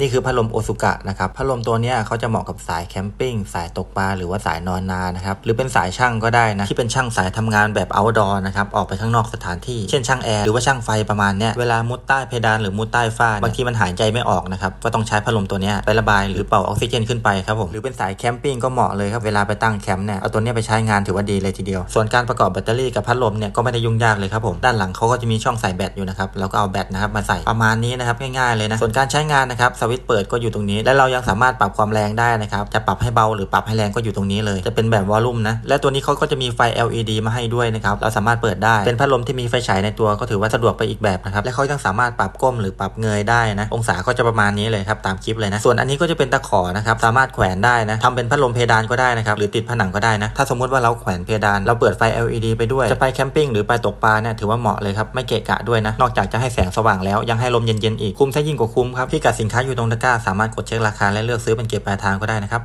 นี่คือพัดลมโอซุกะนะครับพัดลมตัวนี้เขาจะเหมาะกับสายแคมปิ้งสายตกปลาหรือว่าสายนอนนานะครับหรือเป็นสายช่างก็ได้นะที่เป็นช่างสายทำงานแบบ outdoor นะครับออกไปข้างนอกสถานที่เช่นช่างแอร์หรือว่าช่างไฟประมาณเนี้ยเวลามุดใต้เพดานหรือมุดใต้ฝ้าบางทีมันหายใจไม่ออกนะครับก็ต้องใช้พัดลมตัวนี้ไประบายหรือเป่าออกซิเจนขึ้นไปครับผมหรือเป็นสายแคมปิ้งก็เหมาะเลยครับเวลาไปตั้งแคมป์เนี่ยเอาตัวนี้ไปใช้งานถือว่าดีเลยทีเดียว ส่วนการประกอบแบตเตอรี่กับพัดลมเนี่ยก็ไม่ได้ยุ่งยากเลยครับผมด้านหลังเขาก็จะมีช่องใส่แบตอยู่นะครับแล้วก็เอาแบตนะครับมาใส่ประมาณนี้นะครับง่ายๆเลยนะส่วนการใช้งานนะครับสวิตช์เปิดก็อยู่ตรงนี้ และเรายังสามารถปรับความแรงได้นะครับจะปรับให้เบาหรือปรับให้แรงก็อยู่ตรงนี้เลย จะเป็นแบบวอลลุ่มนะและตัวนี้เขาก็จะมีไฟ LED มาให้ด้วยนะครับเราสามารถเปิดได้เป็นพัดลมที่มีไฟฉายในตัวก็ถือว่าสะดวกไปอีกแบบนะครับและเขายังสามารถปรับก้มหรือปรับเงยได้นะ องศาก็จะประมาณนี้เลยครับตามคลิปเลยนะส่วนอันนี้ก็จะเป็นตะขอนะครับสามารถแขวนได้นะทำเป็นพัดลมเพดานก็ได้นะครับหรือติดผนังก็ได้นะถ้าสมมติว่าเราแขวนเพดานเราเปิดไฟ LED ไปด้วยจะไปแคมปิ้งหรือไปตกปลาเนี่ยถือว่าเหมาะเลยครับไม่เกะกะด้วยนะนอกจากจะให้แสงสว่างแล้วยังให้ลมเย็นๆอีกคุ้มซะยิ่งกว่าคุ้มครับพิกัดสินค้าอยู่ตรงตะกร้า สามารถกดเช็คราคาและเลือกซื้อเป็นเก็บปลายทางก็ได้นะครับ